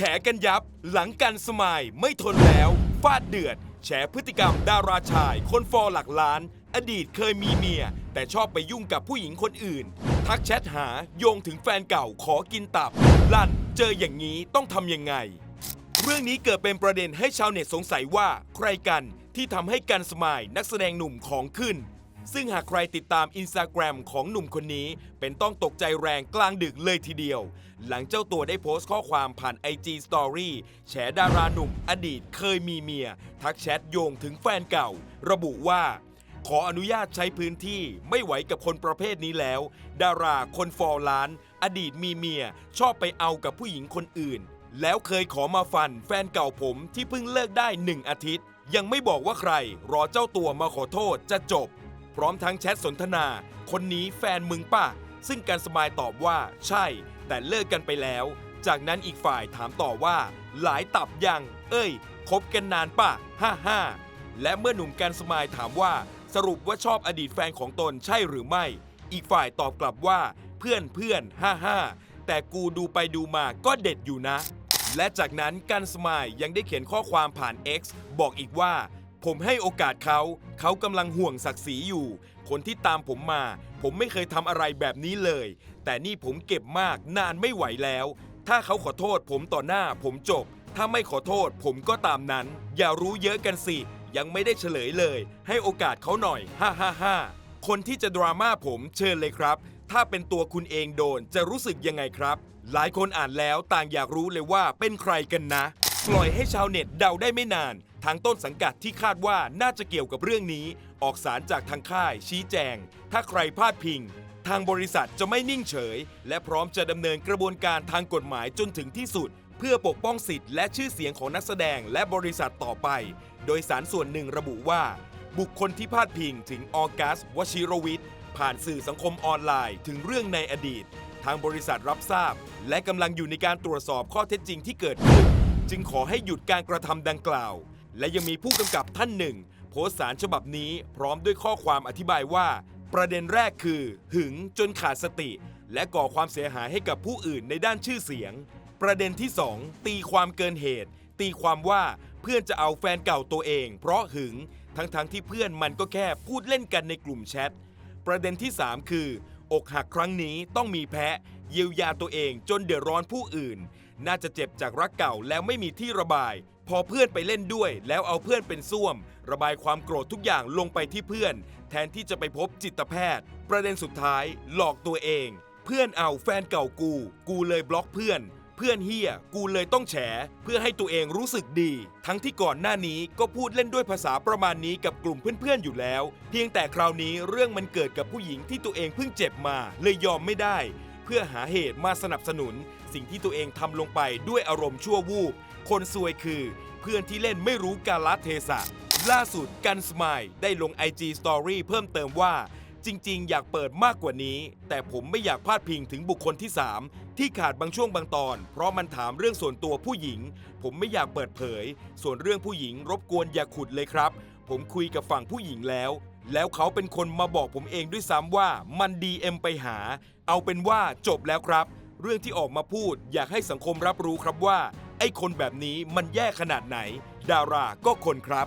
แฉกันยับ หลังกันสมายไม่ทนแล้วฟาดเดือด แฉพฤติกรรมดาราชาย คนฟอร์หลักล้าน อดีตเคยมีเมีย แต่ชอบไปยุ่งกับผู้หญิงคนอื่น ทักแชทหาโยงถึงแฟนเก่าขอกินตับ ลั่นเจออย่างนี้ต้องทำยังไง เรื่องนี้เกิดเป็นประเด็นให้ชาวเน็ตสงสัยว่า ใครกันที่ทำให้กันสมายนักแสดงหนุ่มของขึ้น ซึ่งหากใครติดตามอินสตาแกรมของหนุ่มคนนี้ เป็นต้องตกใจแรงกลางดึกเลยทีเดียว หลังเจ้าตัวได้โพสต์ข้อความผ่าน IG Story แฉดาราหนุ่มอดีตเคยมีเมีย ทักแชทโยงถึงแฟนเก่า ระบุว่า ขออนุญาตใช้พื้นที่ไม่ไหวกับคนประเภทนี้แล้ว ดาราคนฟอร์ล้าน อดีตมีเมีย ชอบไปเอากับผู้หญิงคนอื่น แล้วเคยขอมาฟันแฟนเก่าผมที่เพิ่งเลิกได้หนึ่งอาทิตย์ ยังไม่บอกว่าใคร รอเจ้าตัวมาขอโทษจะจบ พร้อมทั้งแชทสนทนา คนนี้แฟนมึงป่ะ ซึ่งการสมายตอบว่าใช่ แต่เลิกกันไปแล้ว จากนั้นอีกฝ่ายถามต่อว่า หลายตับยัง เอ้ยคบกันนานป่ะฮ่าฮ่าและเมื่อหนุ่มการสมายถามว่า สรุปว่าชอบอดีตแฟนของตนใช่หรือไม่ อีกฝ่ายตอบกลับว่า เพื่อนเพื่อนฮ่าฮ่าแต่กูดูไปดูมาก็เด็ดอยู่นะ และจากนั้นกันสมายยังได้เขียนข้อความผ่าน X บอกอีกว่า ผมให้โอกาสเขา เขากำลังห่วงศักดิ์ศรีอยู่ คนที่ตามผมมา ผมไม่เคยทำอะไรแบบนี้เลย แต่นี่ผมเก็บมากนานไม่ไหวแล้ว ถ้าเขาขอโทษผมต่อหน้าผมจบ ถ้าไม่ขอโทษผมก็ตามนั้น อย่ารู้เยอะกันสิ ยังไม่ได้เฉลยเลย ให้โอกาสเขาหน่อย ฮ่าฮ่าฮ่าคนที่จะดราม่าผมเชิญเลยครับ ถ้าเป็นตัวคุณเองโดนจะรู้สึกยังไงครับ หลายคนอ่านแล้วต่างอยากรู้เลยว่าเป็นใครกันนะ ปล่อยให้ชาวเน็ตเดาได้ไม่นาน ทางต้นสังกัดที่คาดว่าน่าจะเกี่ยวกับเรื่องนี้ ออกสารจากทางค่ายชี้แจง ถ้าใครพลาดพิง ทางบริษัทจะไม่นิ่งเฉย และพร้อมจะดำเนินกระบวนการทางกฎหมายจนถึงที่สุด เพื่อปกป้องสิทธิ์และชื่อเสียงของนักแสดงและบริษัทต่อไป โดยสารส่วนหนึ่งระบุว่า บุคคลที่พาดพิงถึงออกัสวชิรวิทย์ผ่านสื่อสังคมออนไลน์ ถึงเรื่องในอดีต ทางบริษัทรับทราบ และกำลังอยู่ในการตรวจสอบข้อเท็จจริงที่เกิดขึ้น จึงขอให้หยุดการกระทำดังกล่าว และยังมีผู้กำกับท่านหนึ่ง โพสต์สารฉบับนี้พร้อมด้วยข้อความอธิบายว่า ประเด็นแรกคือ หึงจนขาดสติ และก่อความเสียหายให้กับผู้อื่นในด้านชื่อเสียง ประเด็นที่ 2 ตีความเกินเหตุ ตีความว่าเพื่อนจะเอาแฟนเก่าตัวเอง เพราะหึงทั้งๆที่เพื่อนมันก็แค่พูดเล่นกันในกลุ่มแชทประเด็นที่ 3 คือ อกหักครั้งนี้ต้องมีแพ้เยียวยาตัวเองจนเดือดร้อนผู้อื่น น่าจะเจ็บจากรักเก่าแล้วไม่มีที่ระบาย พอเพื่อนไปเล่นด้วย แล้วเอาเพื่อนเป็นส้วม ระบายความโกรธทุกอย่างลงไปที่เพื่อน แทนที่จะไปพบจิตแพทย์ ประเด็นสุดท้าย หลอกตัวเอง เพื่อนเอาแฟนเก่ากู กูเลยบล็อกเพื่อน เพื่อนเฮียกูเลยต้องแฉ เพื่อให้ตัวเองรู้สึกดี ทั้งที่ก่อนหน้านี้ก็พูดเล่นด้วยภาษาประมาณนี้กับกลุ่มเพื่อนๆอยู่แล้ว เพียงแต่คราวนี้เรื่องมันเกิดกับผู้หญิงที่ตัวเองเพิ่งเจ็บมา เลยยอมไม่ได้ พื่อหาเหตุมาสนับสนุน สิ่งที่ตัวเองทำลงไปด้วยอารมณ์ชั่ววูบ คนซวยคือ เพื่อนที่เล่นไม่รู้กาลเทศะ ล่าสุดกันสมายได้ลง IG Story เพิ่มเติมว่า จริง ๆ อยากเปิดมากกว่านี้ แต่ผมไม่อยากพาดพิงถึงบุคคลที่ 3 ที่ขาดบางช่วงบางตอน เพราะมันถามเรื่องส่วนตัวผู้หญิง ผมไม่อยากเปิดเผย ส่วนเรื่องผู้หญิงรบกวนอย่าขุดเลยครับ ผมคุยกับฝั่งผู้หญิงแล้ว แล้วเขาเป็นคนมาบอกผมเองด้วยซ้ำว่ามันดีเอ็มไปหา เอาเป็นว่าจบแล้วครับ เรื่องที่ออกมาพูดอยากให้สังคมรับรู้ครับว่า ไอ้คนแบบนี้มันแย่ขนาดไหน ดาราก็คนครับ